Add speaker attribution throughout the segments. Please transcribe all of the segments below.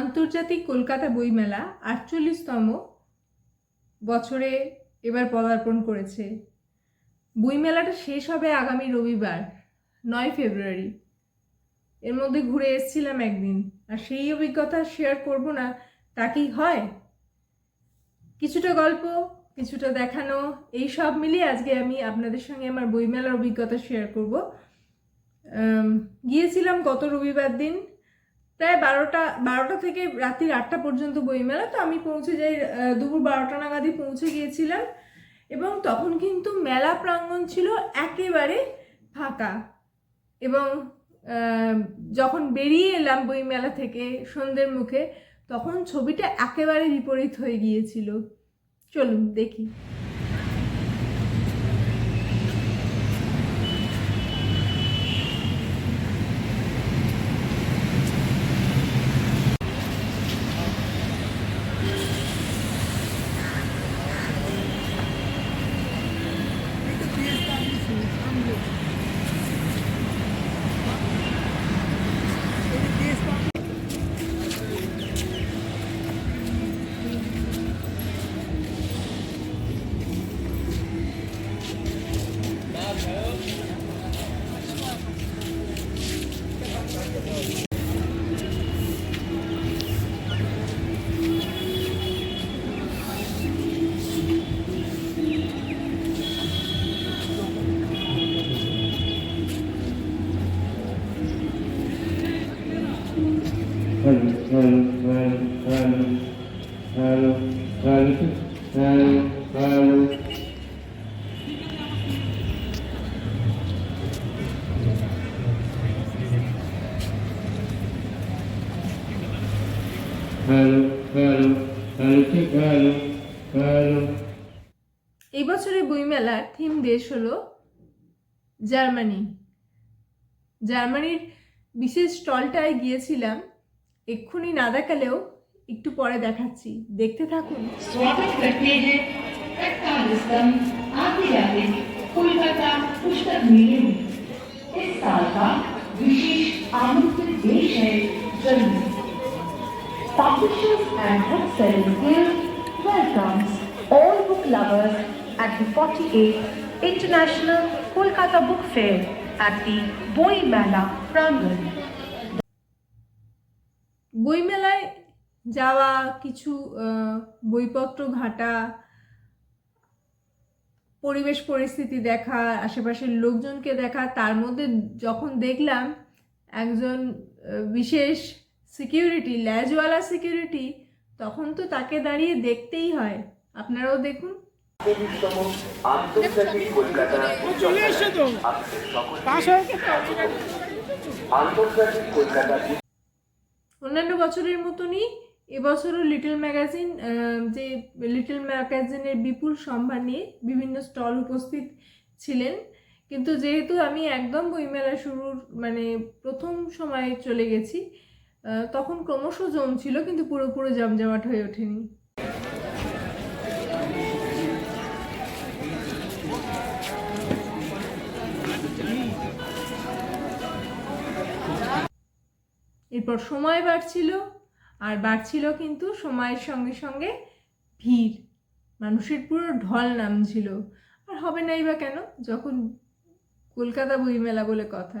Speaker 1: আন্তর্জাতিক কলকাতা বইমেলা আটচল্লিশতম বছরে এবার পদার্পণ করেছে। বইমেলাটা শেষ হবে আগামী রবিবার, নয় ফেব্রুয়ারি। এর মধ্যে ঘুরে এসেছিলাম একদিন, আর সেই অভিজ্ঞতা শেয়ার করব না, তা কি হয়? কিছুটা গল্প, কিছুটা দেখানো, এই সব মিলিয়ে আজকে আমি আপনাদের সঙ্গে আমার বইমেলার অভিজ্ঞতা শেয়ার করব। গিয়েছিলাম গত রবিবার দিন প্রায় বারোটা বারোটা থেকে রাত্রির আটটা পর্যন্ত বইমেলা। তো আমি পৌঁছে যাই দুপুর বারোটা নাগাদই পৌঁছে গিয়েছিলাম। এবং তখন কিন্তু মেলা প্রাঙ্গণ ছিল একেবারে ফাঁকা। এবং যখন বেরিয়ে এলাম বইমেলা থেকে সন্ধ্যের মুখে, তখন ছবিটা একেবারে বিপরীত হয়ে গিয়েছিল। চলুন দেখি। এই বছরের বইমেলার থিম দেশ হলো জার্মানি জার্মানির বিশেষ স্টলটায় গিয়েছিলাম এক্ষুনি না দেখালেও একটু পরে দেখাচ্ছি দেখতে থাকুন
Speaker 2: स्वागत करते हैं इकतालीसतम आंतर्जातिक कोलकाता पुस्तक मेले में इस साल का विशेष आमंत्रित देश है Germany Publishers and Booksellers Guild welcomes all book lovers at the 48th International Kolkata Book Fair at the Mela Prangan.
Speaker 1: বইমেলায় যাওয়া কিছু বইপত্র ঘাটা পরিবেশ পরিস্থিতি দেখা আশেপাশের লোকজনকে দেখা তার মধ্যে যখন দেখলাম একজন বিশেষ সিকিউরিটি ল্যাজওয়ালা সিকিউরিটি তখন তো তাকে দাঁড়িয়ে দেখতেই হয়। আপনারাও দেখুন। অন্যান্য বছরের মতনই এবছরও লিটল ম্যাগাজিন যে লিটল ম্যাগাজিনের বিপুল সম্ভার নিয়ে বিভিন্ন স্টল উপস্থিত ছিলেন। কিন্তু যেহেতু আমি একদম বইমেলা শুরুর মানে প্রথম সময়ে চলে গেছি তখন ক্রমশ জমছিল, কিন্তু পুরোপুরো জমজমাট হয়ে ওঠেনি। এরপর সময় বাড়ছিল, আর বাড়ছিল কিন্তু সময়ের সঙ্গে সঙ্গে ভিড়। মানুষের পুরো ঢল নামছিল। আর হবে নাই বা কেন, যখন কলকাতা বইমেলা বলে কথা।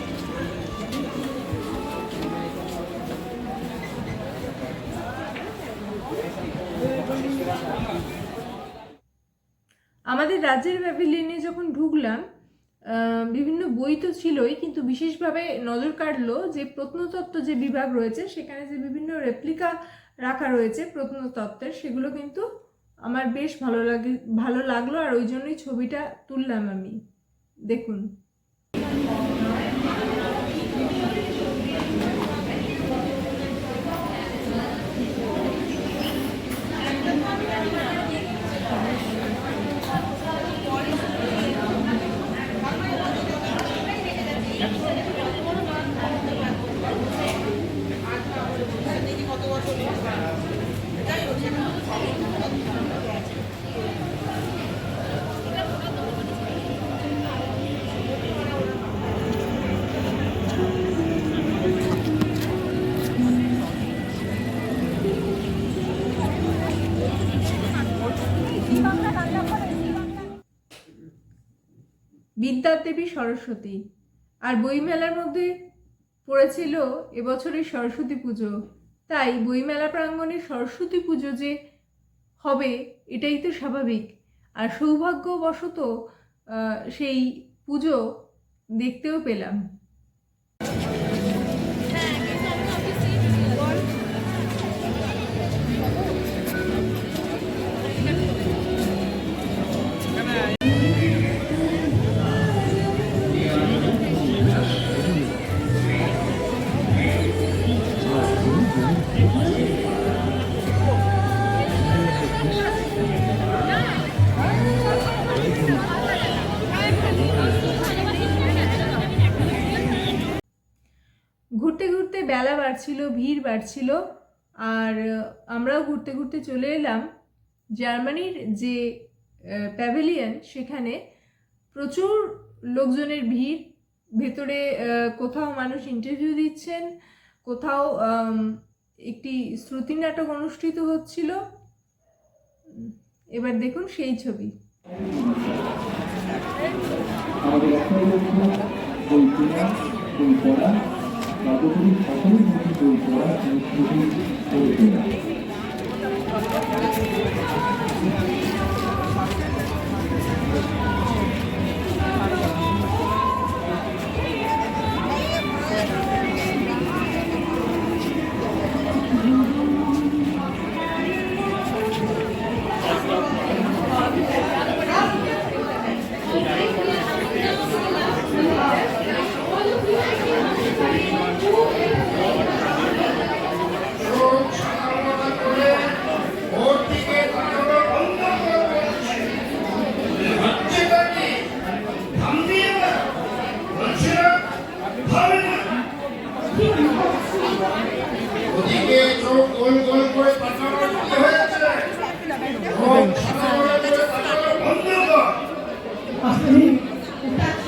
Speaker 1: রাজ্যের প্যাভিলিয়নে যখন ঢুকলাম বিভিন্ন বই তো ছিলই, কিন্তু বিশেষভাবে নজর কাটলো যে প্রত্নতত্ত্ব যে বিভাগ রয়েছে, সেখানে যে বিভিন্ন রেপ্লিকা রাখা রয়েছে প্রত্নতত্ত্বের, সেগুলো কিন্তু আমার বেশ ভালো লাগে, ভালো লাগল, আর ওই জন্যই ছবিটা তুললাম আমি। দেখুন। বিদ্যার দেবী সরস্বতী। আর বইমেলার মধ্যে পড়েছিল এবছরের সরস্বতী পুজো। তাই বইমেলা প্রাঙ্গণে সরস্বতী পুজো যে হবে, এটাই তো স্বাভাবিক। আর সৌভাগ্যবশত সেই পুজো দেখতেও পেলাম। বাড়ছিল, ভিড় বাড়ছিল। আর আমরাও ঘুরতে ঘুরতে চলে এলাম। জার্মানির যে প্যাভিলিয়ন সেখানে প্রচুর লোকজনের ভিড়। ভেতরে কোথাও মানুষ ইন্টারভিউ দিচ্ছেন, কোথাও একটি শ্রুতি নাটক অনুষ্ঠিত হচ্ছিল। এবার দেখুন সেই ছবি।
Speaker 3: আমাদের সর্বোপরি সকলের মধ্যে বই পড়া এবং শুধু বই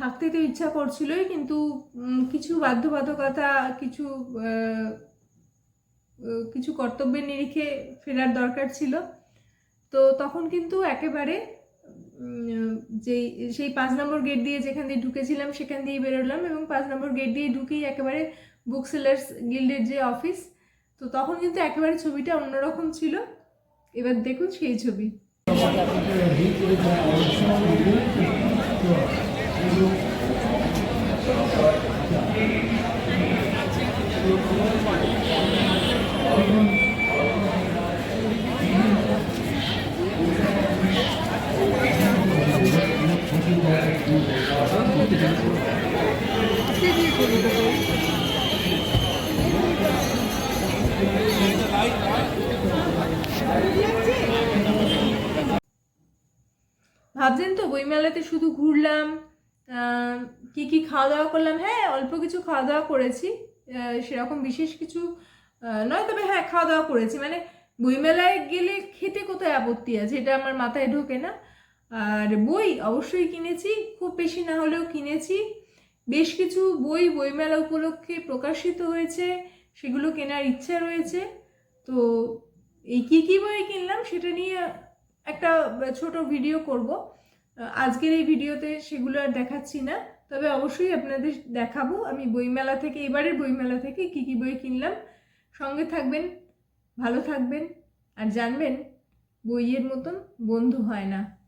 Speaker 1: থাকতে তো ইচ্ছা করছিলই, কিন্তু কিছু বাধ্যবাধকতা, কিছু কিছু কর্তব্যের নিরিখে ফেরার দরকার ছিল। তো তখন কিন্তু একেবারে যেই, সেই পাঁচ নম্বর গেট দিয়ে যেখান দিয়ে ঢুকেছিলাম, সেখান দিয়ে বেরোলাম এবং পাঁচ নম্বর গেট দিয়ে ঢুকেই একেবারে বুক সেলার্স গিল্ডের যে অফিস, তো তখন কিন্তু একেবারে ছবিটা অন্যরকম ছিল। এবার দেখুন সেই ছবি। ভাবছেন তো বইমেলাতে শুধু ঘুরলাম কি কি খাওয়া দাওয়া করলাম? হ্যাঁ অল্প কিছু খাওয়া দাওয়া করেছি সেরকম বিশেষ কিছু নয়, তবে হ্যাঁ খাওয়া দাওয়া করেছি। মানে বইমেলায় গেলে খেতে কোথায় আপত্তি আছে? এটা আমার মাথায় ঢোকে না। আর বই অবশ্যই কিনেছি, খুব বেশি না হলেও কিনেছি। বেশ কিছু বই বইমেলা উপলক্ষে প্রকাশিত হয়েছে, সেগুলো কেনার ইচ্ছা রয়েছে। তো এই কী কী বই কিনলাম, সেটা নিয়ে একটা ছোট ভিডিও করব। আজকের এই ভিডিওতে সেগুলো আর দেখাচ্ছি না, তবে অবশ্যই আপনাদের দেখাবো। আমি বইমেলা থেকে, এবারের বইমেলা থেকে কী কী বই কিনলাম। সঙ্গে থাকবেন, ভালো থাকবেন, আর জানবেন, বইয়ের মতন বন্ধু হয় না।